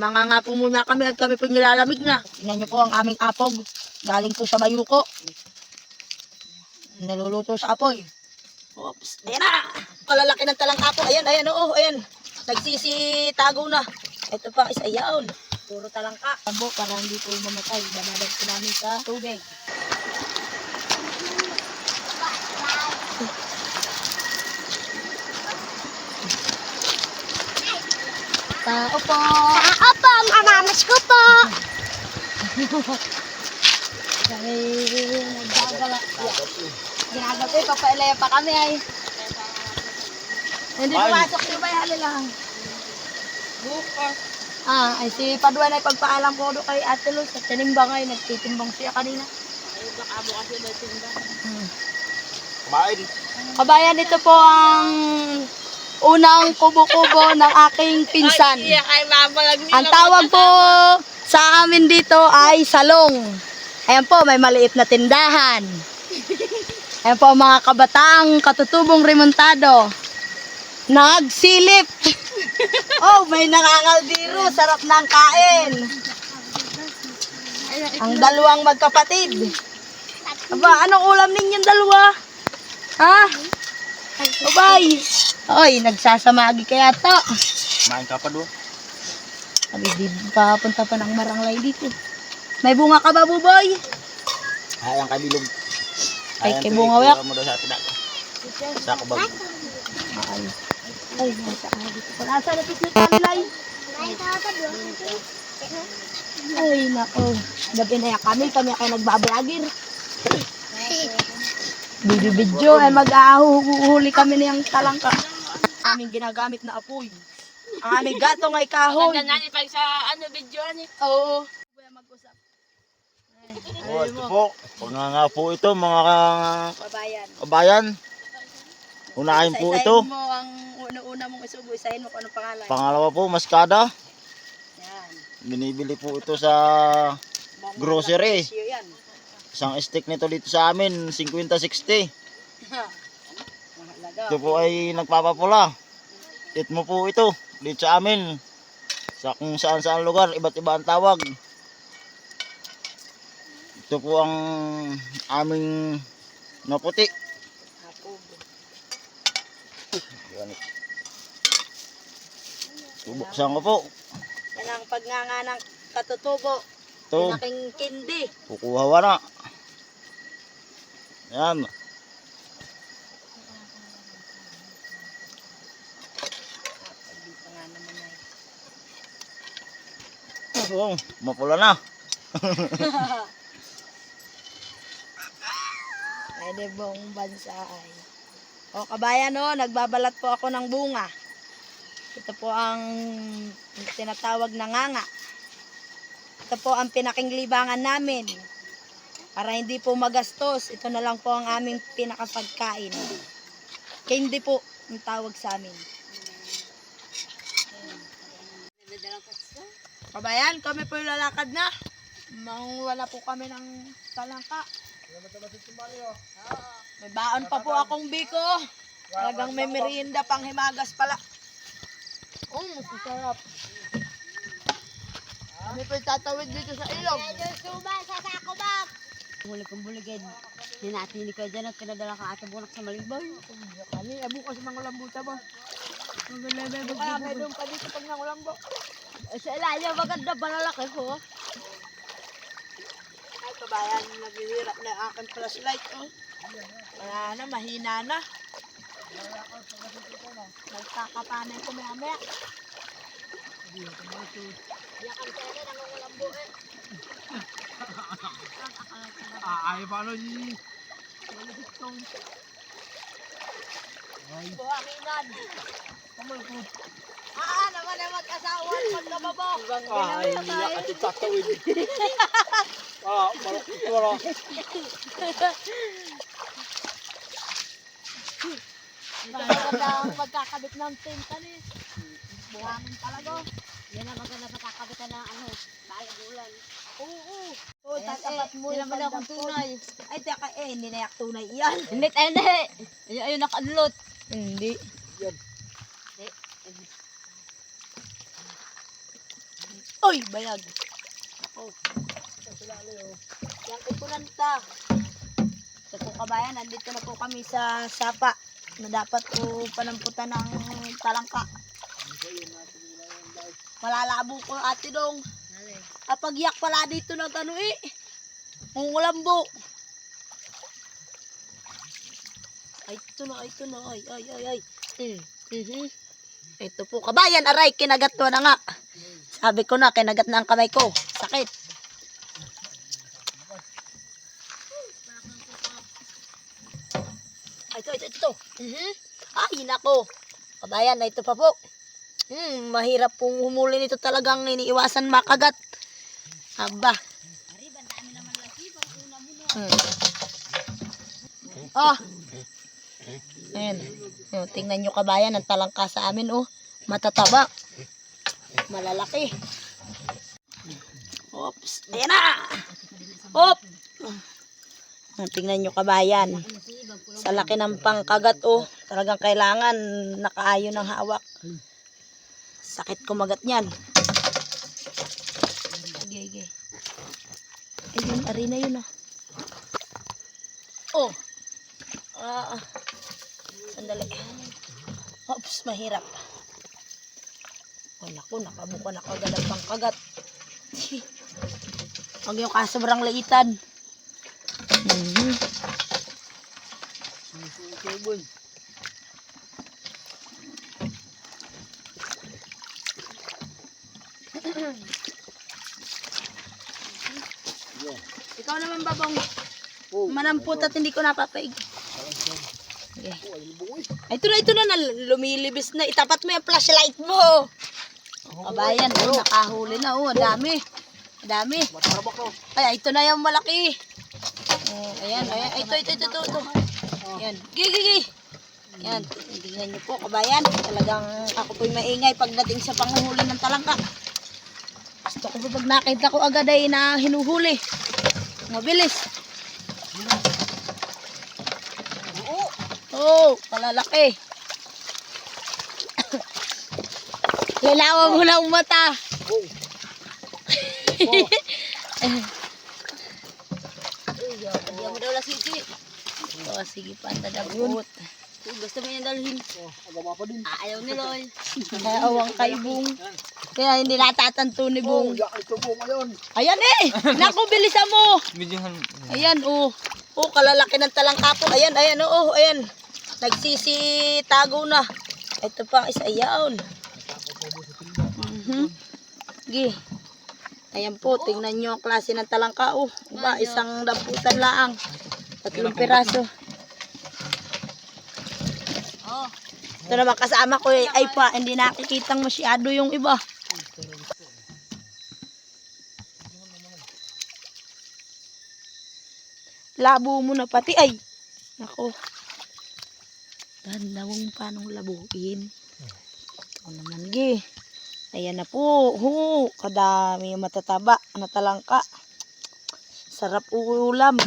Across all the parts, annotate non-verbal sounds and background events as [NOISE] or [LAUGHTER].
mga nga po muna kami at kami po nilalamig na. Tingnan niyo po ang aming apog. Galing po sa Mayuko. Naluluto sa apoy. Oops, ayan na! Kalalaki ng talang apog. Ayan, ayan, oo, ayan. Nagsisitago na. Ito pa is ayaw. Puro talangka. Tambo para hindi po mamatay. Banadag po namin sa tubig. Tao po. Po. Kami nagdagala. Ginagawa eh, papailaya pa kami ay. Hindi pumasok yung bayali lang. Bukas. Ah, ay si Paduan ay pagpaalam ko doon kay Ate Luz at tinimbang ay nagtitimbang siya kanina. Hmm. Kumain. Kabayan, ito po ang unang kubo-kubo ng aking pinsan. Ang tawag po sa amin dito ay salong. Ayan po, may maliit na tindahan. Ayan po mga kabataang katutubong remontado. Nagsilip. oh, may nakangaldiro. Sarap ng kain. Ang dalawang magkapatid. Aba, anong ulam ninyong dalawa? Ha? Bye. Oy, nagsasamagi kaya to. Kumain ka pa doon. Sabi, di papunta pa ng maranglay dito. May bunga ka ba, buboy? Hayang ka bilog. Ay, kay bunga ikura wayak. mo daw sa. Sa kabag. Ay, ay, nasa ko. Nasa lapit na taglay. Ay, nako. Gabi na yan kami. Kami kayo nagbablogger. Video-video. Ay, mag-ahuhuli kami niyang talangka. Aming ginagamit na apoy. Ang aming gatong ay kahoy. Ganyan pa sa ano video ni. Oo. mag-usap. Oh, ito po. Panganga po ito mga Babayan. kabayan. Unahin po ito. mo ang una-una mong isubo. Isahin mo kung anong pangalan. Pangalawa po, maskada. Yan. Binibili po ito sa Grocery. Isang stick nito dito sa amin, 50-60. Ito po ay nagpapapula. It mo po ito dito sa amin. Sa kung saan saan lugar, iba't iba ang tawag. Ito po ang aming naputi. Yan. Bubuksan ko po. Yan ang pagnganga ng katutubo. Ito, Pinaking kindi. kukuha wa na. Yan. Dito nga naman ay. Oh, mapula na. [LAUGHS] Pwede buong bansa ay. O kabayan o, nagbabalat po ako ng bunga. Ito po ang tinatawag na nganga. Ito po ang pinaking libangan namin. Para hindi po magastos, ito na lang po ang aming pinakapagkain. Candy po ang tawag sa amin. Kabayan, kami po yung lalakad na. Manguwala po kami ng talangka. May baon pa po akong biko. Talagang may merienda pang himagas pala. Oh, masasarap. Kami po tatawid dito sa ilog. Suba sa sako ba? Huli kong buligid. Ninatini ko dyan at kinadala ka ate bunak sa malibay. Kami, sa mga lambuta ba? Kaya may doon pa dito pag nangulambo. Sa ilalim maganda balalaki ko. Ay, kabayan, naghihirap na yung aking flashlight. Oh. Wala na, mahina na. Nagkakapanay ko maya maya. Yakan sa akin ang ulambo eh. Ay, paano ni? Buhanginan. Ah, naman ay mag-asawa pag nababo. Ay, at tatawid. [LAUGHS] Ah, malak ito wala. Maganda ang magkakabit ng tintan eh. Buhangin talaga. Yan ang maganda pagkakabitan ng ano, balagulan. Oo. Oo, Ayan, tatapat eh, mo hindi yung naman akong tunay. Ay, teka eh, hindi na yak tunay iyan. Hindi, ay hindi. Ayun, ayun, nakadlot. Hindi. Uy, bayag. Ako. Yan ipuranta. Ito po kabayan, nandito na po kami sa sapa na dapat po panamputan ng talangka. Malalabo ko ate dong. Kapag yak pala dito ng tano eh. Mungulambo. Ay, ito na, ito na, ay, ay, ay, ay. Mm. mhm. Ito po, kabayan, aray, kinagat ko na nga. Sabi ko na, kinagat na ang kamay ko. Sakit. Ay, ito, ito, ito. Mhm. Ay, nako. Kabayan, na ito pa po. Hmm, mahirap pong humuli nito talagang iniiwasan makagat. Aba. Hmm. Oh. Ayan. Oh, tingnan nyo kabayan, ang talangka sa amin, oh. Matataba. Malalaki. Oops. Ayan na. Hop. Oh, tingnan nyo kabayan. Sa laki ng pangkagat, oh. Talagang kailangan nakaayon ng hawak. Sakit kumagat niyan. Sige, sige. Ayun, ari na yun, ah. Oh. Ah, ah. Sandali. Oops, mahirap. Oh, naku, nakabuka na kagad ang pangkagat. Huwag yung kasobrang laitan. Mhm. Ikaw naman babang manamput at hindi ko napapaig. Okay. Ay, ito na, ito na, lumilibis na. Itapat mo yung flashlight mo. Kabayan, oh, nakahuli na, oh, ang dami. Ang dami. Ay, ito na yung malaki. Oh, ayan, ayan, ito, ito, ito, ito, ito. Ayan, gigi. Ayan, tingnan niyo po, kabayan. Talagang ako po'y maingay pagdating sa panguhuli ng talangka. Gusto ko po pag nakita ko agad ay na hinuhuli. Mabilis. Oo, oh, kalalaki. Lalawa mo na ang mata. Hindi mo daw lasisi. Oo, sige pa, tadabot. Gusto mo yung dalhin. Ah, ayaw ni Loy. Awang kay Bung. Kaya hindi natatanto ni Bung. Ayan eh! Naku, bilisan mo! Ayan, oh. Oh, kalalaki ng talangkapo. Ayan, ayan, oh, oh, ayan. Nagsisitago na. Ito pa, isa yaon. Mhm. Gi. Ayan po, tingnan nyo ang klase ng talangka. Oh, ba, isang damputan laang. Tatlong piraso. Ito naman kasama ko eh, ay pa, hindi nakikitang masyado yung iba. Labo mo na pati, ay. Nako. Gandawang panong labuin. Ito naman, gi. Ayan na po. Hu, kadami yung matataba na talangka. Sarap ulam.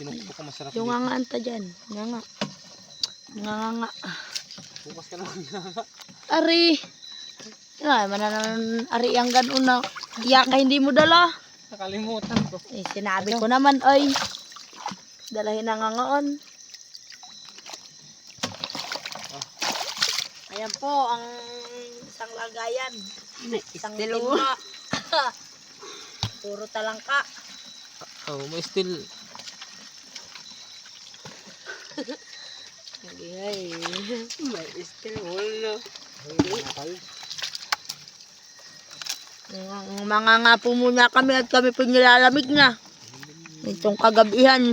Kinukupo ka masarap. Yung nga nga anta dyan. Nga nga. Nga nga nga. Bukas ka naman. Ari. Ay, mananan ari ang ganun na. Yaka hindi mo dala. Nakalimutan ko. Eh, sinabi ko naman, ay. Dalahin na nga ngaon. Ayan po, ang isang lagayan. Isang still timba. [LAUGHS] Puro talangka. Oh, may still. [LAUGHS] Ay, [LAUGHS] may still wala. Mga nga po muna kami at kami po nilalamig na. Itong kagabihan.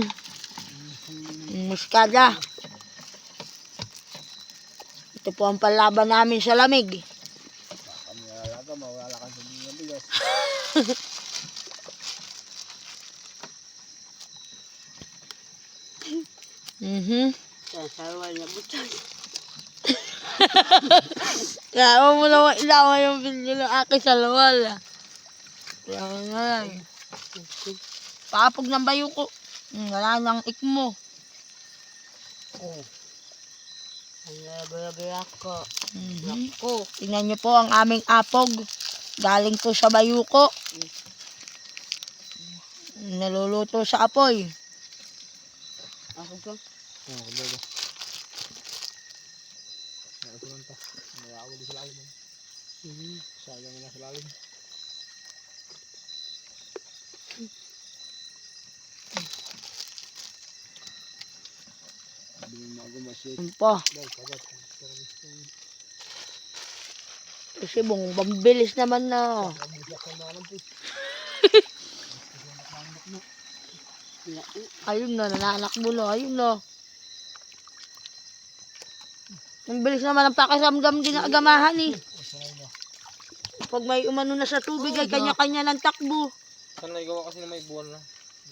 Muskada. Ito po ang palaban namin sa lamig. Mhm. Sasawa na butang. Mo naman ilawan yung video ng aking salwal. Kaya nga. eh. Papag ng bayo ko. Hmm, Wala nang ikmo. Ang labi-labi ako. Mhm. Ako. Tingnan niyo po ang aming apog. Galing po sa bayuko. Naluluto sa apoy. Ako ko. Yun po. Kasi bong, bambilis naman na. [LAUGHS] Ayun na, nananakbo na. Ayun na. Ang bilis naman ang pakiramdam din ng agamahan eh. Pag may umano na sa tubig ay kanya-kanya ng takbo. Sana igawa kasi na may buwan na.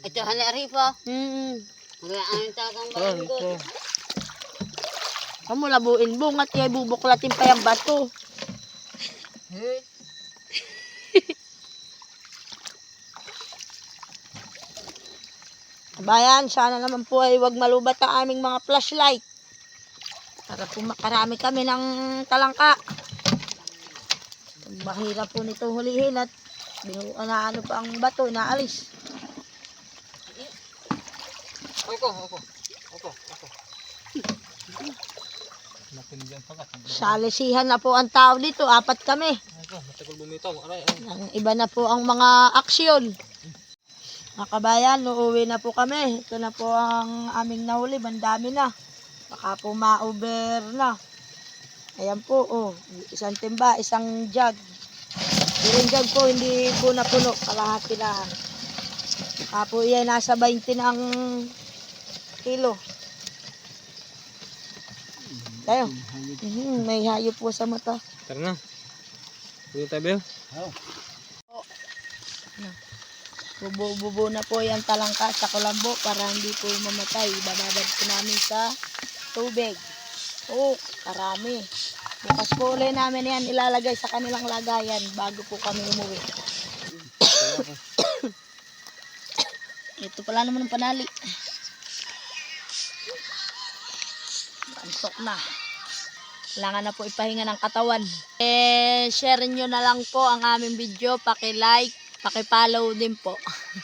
Ito, hanari pa. Mm. Wala ang tagang baranggo. Kamu labuin bungat kaya bubuklatin pa yung bato. Hey. Bayan, sana naman po ay wag malubat ang aming mga flashlight. Para po makarami kami ng talangka. Mahirap po nito hulihin at binuan na ano pa ang bato, ako. Ako, ako. Natindihan pa ka. Salisihan na po ang tao dito, apat kami. Ang iba na po ang mga aksyon. Mga kabayan, uuwi na po kami. Ito na po ang aming nahuli, bandami na. Baka po ma-over na. Ayan po, oh. Isang timba, isang jug. Yung jug po, hindi po napuno. Kalahati lang. Baka po yan, nasa 20 na ang kilo. Tayo. Mhm, may hayop po sa mata. Tara na. Tuloy tayo, Bel. Bubo-bubo na po yung talangka sa kulambo para hindi po mamatay. Bababad po namin sa tubig. Oh, karami. Bukas po ulit namin yan ilalagay sa kanilang lagayan bago po kami umuwi. Ito pala naman ang panali. Ansok na. Kailangan na po ipahinga ng katawan. Eh, share nyo na lang po ang aming video. Paki-like, paki-follow din po.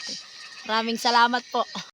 [LAUGHS] Maraming salamat po.